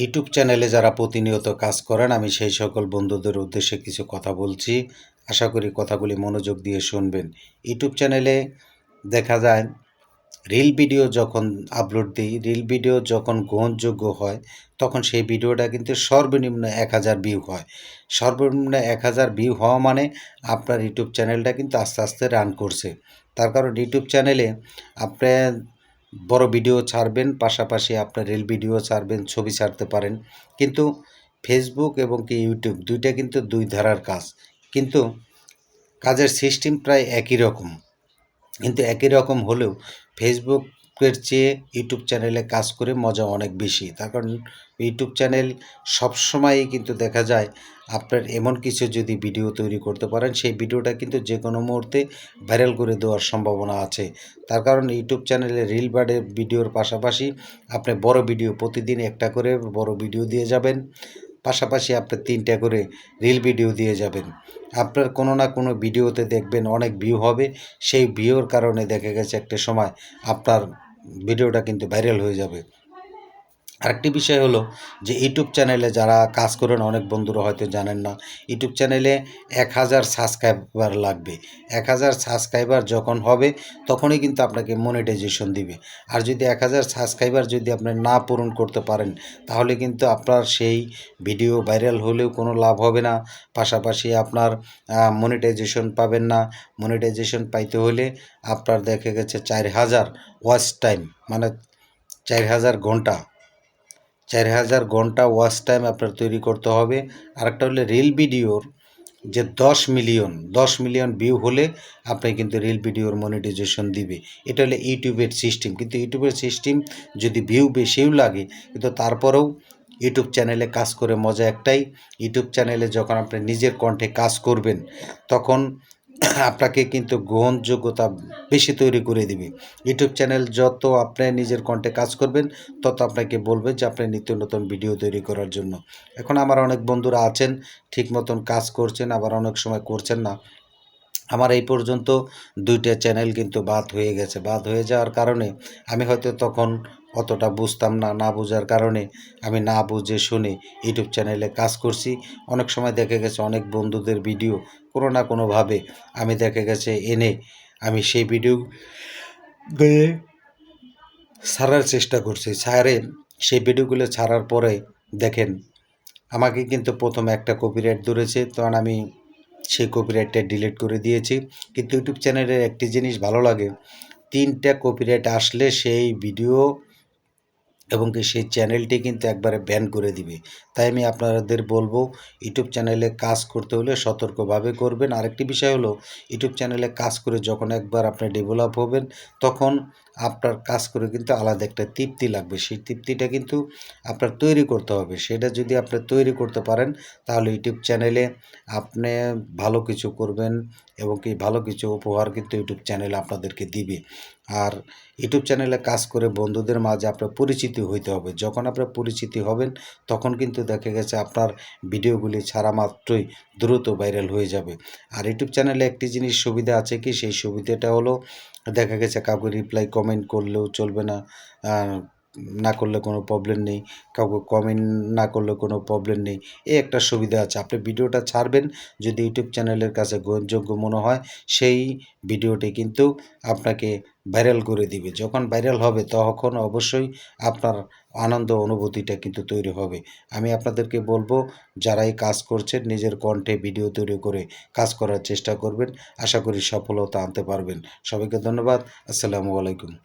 YouTube চ্যানেলে যারা প্রতিনিয়ত কাজ করেন, আমি সেই সকল বন্ধুদের উদ্দেশ্যে কিছু কথা বলছি। আশা করি কথাগুলি মনোযোগ দিয়ে শুনবেন। ইউটিউব চ্যানেলে দেখা যায়, রিল ভিডিও যখন আপলোড দিই, রিল ভিডিও যখন গ্রহণযোগ্য হয়, তখন সেই ভিডিওটা কিন্তু সর্বনিম্ন এক হাজার ভিউ হয়। সর্বনিম্ন এক হাজার ভিউ হওয়া মানে আপনার ইউটিউব চ্যানেলটা কিন্তু আস্তে আস্তে রান করছে। তার কারণ ইউটিউব চ্যানেলে আপনার বড় ভিডিও ছাড়বেন, পাশাপাশি আপনার রিল ভিডিও ছাড়বেন, ছবি ছাড়তে পারেন। কিন্তু ফেসবুক এবং কি ইউটিউব দুইটা কিন্তু দুই ধারার কাজ। কিন্তু কাজের সিস্টেম প্রায় একই রকম। কিন্তু একই রকম হলেও ফেসবুকের চেয়ে ইউটিউব চ্যানেলে কাজ করে মজা অনেক বেশি। তার কারণ ইউটিউব চ্যানেল সবসময়ই কিন্তু দেখা যায় আপনার এমন কিছু যদি ভিডিও তৈরি করতে পারেন, সেই ভিডিওটা কিন্তু যে কোনো মুহূর্তে ভাইরাল করে দেওয়ার সম্ভাবনা আছে। তার কারণ ইউটিউব চ্যানেলে রিল বার্ডের ভিডিওর পাশাপাশি আপনি বড় ভিডিও প্রতিদিন একটা করে বড় ভিডিও দিয়ে যাবেন, পাশাপাশি আপনার তিনটা করে রিল ভিডিও দিয়ে যাবেন। আপনার কোনো না কোনো ভিডিওতে দেখবেন অনেক ভিউ হবে, সেই ভিউর কারণে দেখা গেছে একটা সময় আপনার ভিডিওটা কিন্তু ভাইরাল হয়ে যাবে। আরেকটি বিষয় হলো যে ইউটিউব চ্যানেলে যারা কাজ করেন, অনেক বন্ধুরা হয়তো জানেন না ইউটিউব চ্যানেলে এক হাজার সাবস্ক্রাইবার লাগবে। এক হাজার সাবস্ক্রাইবার যখন হবে, তখনই কিন্তু আপনাকে মনিটাইজেশন দিবে। আর যদি এক হাজার সাবস্ক্রাইবার যদি আপনি না পূরণ করতে পারেন, তাহলে কিন্তু আপনার সেই ভিডিও ভাইরাল হলেও কোনো লাভ হবে না। পাশাপাশি আপনার মনিটাইজেশন পাবেন না। মনিটাইজেশন পাইতে হলে আপনার দেখা গেছে চার হাজার ওয়াচ টাইম মানে চার হাজার ঘণ্টা। চার হাজার ঘণ্টা ওয়াচ টাইম আপনার তৈরি করতে হবে। আরেকটা হলে রিল ভিডিওর যে দশ মিলিয়ন দশ মিলিয়ন ভিউ হলে আপনি কিন্তু রিল ভিডিওর মনিটাইজেশন দিবে। এটা হলে ইউটিউবের সিস্টেম কিন্তু ইউটিউবের সিস্টেম যদি ভিউ বেশিও লাগে, কিন্তু তারপরেও ইউটিউব চ্যানেলে কাজ করে মজা একটাই। ইউটিউব চ্যানেলে যখন আপনি নিজের কণ্ঠে কাজ করবেন, তখন আপনাকে কিন্তু গ্রহণযোগ্যতা বেশি তৈরি করে দিবে। ইউটিউব চ্যানেল যত আপনি নিজের কণ্ঠে কাজ করবেন, তত আপনাকে বলবে যে আপনি নিত্য নতুন ভিডিও তৈরি করার জন্য। এখন আমার অনেক বন্ধুরা আছেন, ঠিক মতন কাজ করছেন, আবার অনেক সময় করছেন না। আমার এই পর্যন্ত দুইটা চ্যানেল কিন্তু বাদ হয়ে গেছে। বাদ হয়ে যাওয়ার কারণে আমি হয়তো তখন অতটা বুঝতাম না না বোঝার কারণে আমি না বুঝে শুনে ইউটিউব চ্যানেলে কাজ করছি। অনেক সময় দেখে গেছে অনেক বন্ধুদের ভিডিও, কোনো না কোনোভাবে আমি দেখে গেছে এনে আমি সেই ভিডিও ছাড়ার চেষ্টা করছি। ছাড়ে সেই ভিডিওগুলো ছাড়ার পরে দেখেন, আমাকে কিন্তু প্রথম একটা কপিরাইট ধরেছে, তখন আমি সেই কপিরাইটটা ডিলিট করে দিয়েছি। কিন্তু ইউটিউব চ্যানেলের একটি জিনিস ভালো লাগে, তিনটা কপিরাইট আসলে সেই ভিডিও এবং কি সেই চ্যানেলটি কিন্তু একবারে ব্যান করে দিবে। তাই আমি আপনাদের বলব, ইউটিউব চ্যানেলে কাজ করতে হলে সতর্কভাবে করবেন। আরেকটি বিষয় হলো, ইউটিউব চ্যানেলে কাজ করে যখন একবার আপনি ডেভেলপ হবেন, তখন আপনার কাজ করে কিন্তু আলাদা একটা তৃপ্তি লাগবে। সেই তৃপ্তিটা কিন্তু আপনার তৈরি করতে হবে। সেটা যদি আপনি তৈরি করতে পারেন, তাহলে ইউটিউব চ্যানেলে আপনি ভালো কিছু করবেন এবং কি ভালো কিছু উপহার কিন্তু ইউটিউব চ্যানেল আপনাদেরকে দিবে। আর ইউটিউব চ্যানেলে কাজ করে বন্ধুদের মাঝে আপনার পরিচিতি হইতে হবে। যখন আপনার পরিচিতি হবেন, তখন কিন্তু দেখা গেছে আপনার ভিডিওগুলি ছাড়া মাত্রই দ্রুত ভাইরাল হয়ে যাবে। আর ইউটিউব চ্যানেলে একটি জিনিস সুবিধা আছে কি? সেই সুবিধাটা হলো দেখা গেছে কাউকে রিপ্লাই কমেন্ট করলেও চলবে না। না করলে কোনো প্রবলেম নেই। কাউকে কমেন্ট না করলে কোনো প্রবলেম নেই। এই একটা সুবিধা আছে। আপনি ভিডিওটা ছাড়বেন যদি ইউটিউব চ্যানেলের কাছে গ্রহণযোগ্য মনে হয়, সেই ভিডিওটি কিন্তু আপনাকে ভাইরাল করে দিবে। যখন ভাইরাল হবে, তখন অবশ্যই আপনার আনন্দ, অনুভূতিটা কিন্তু তৈরি হবে। আমি আপনাদেরকে বলব, যারাই কাজ করছেন, নিজের কণ্ঠে ভিডিও তৈরি করে কাজ করার চেষ্টা করবেন। আশা করি সফলতা আনতে পারবেন। সবাইকে ধন্যবাদ। আসসালামু আলাইকুম।